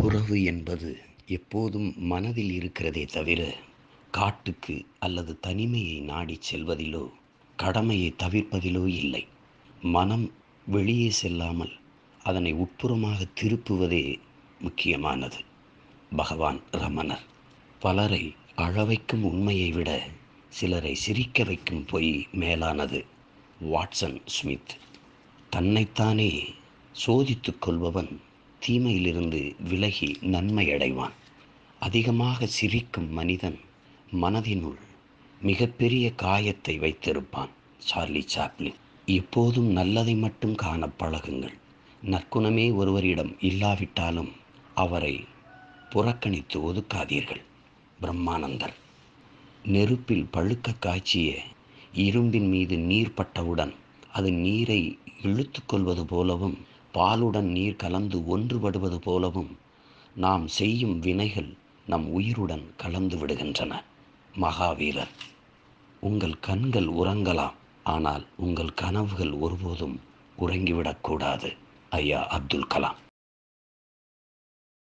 துறவு என்பது எப்போதும் மனதில் இருக்கிறதே தவிர காட்டுக்கு அல்லது தனிமையை நாடிச் செல்வதிலோ கடமையை தவிர்ப்பதிலோ இல்லை. மனம் வெளியே செல்லாமல் அதனை உட்புறமாக திருப்புவதே முக்கியமானது. பகவான் ரமணர் பலரை அழவைக்கும் உண்மையை விட சிலரை சிரிக்க வைக்கும் பொய் மேலானது வாட்சன் ஸ்மித். தன்னைத்தானே சோதித்துக் கொள்பவன் தீமையிலிருந்து விலகி நன்மை அடைவான் அதிகமாக சிரிக்கும் மனிதன் மனதினுள் மிகப்பெரிய காயத்தை வைத்திருப்பான் சார்லி சாப்ளின். எப்போதும் நல்லதை மட்டும் காண பழகுங்கள். நற்குணமே ஒருவரிடம் இல்லாவிட்டாலும் அவரை புறக்கணித்து ஒதுக்காதீர்கள். பிரம்மானந்தர். நெருப்பில் பழுக்க காய்ச்சிய இரும்பின் மீது நீர் பட்டவுடன் அது நீரை இழுத்து கொள்வது போலவும் பாலுடன் நீர் கலந்து ஒன்றுபடுவது போலவும் நாம் செய்யும் வினைகள் நம் உயிருடன் கலந்து விடுகின்றன. மகாவீரர் உங்கள் கண்கள் உறங்கலாம் ஆனால் உங்கள் கனவுகள் ஒருபோதும் உறங்கிவிடக்கூடாது. ஐயா அப்துல் கலாம்.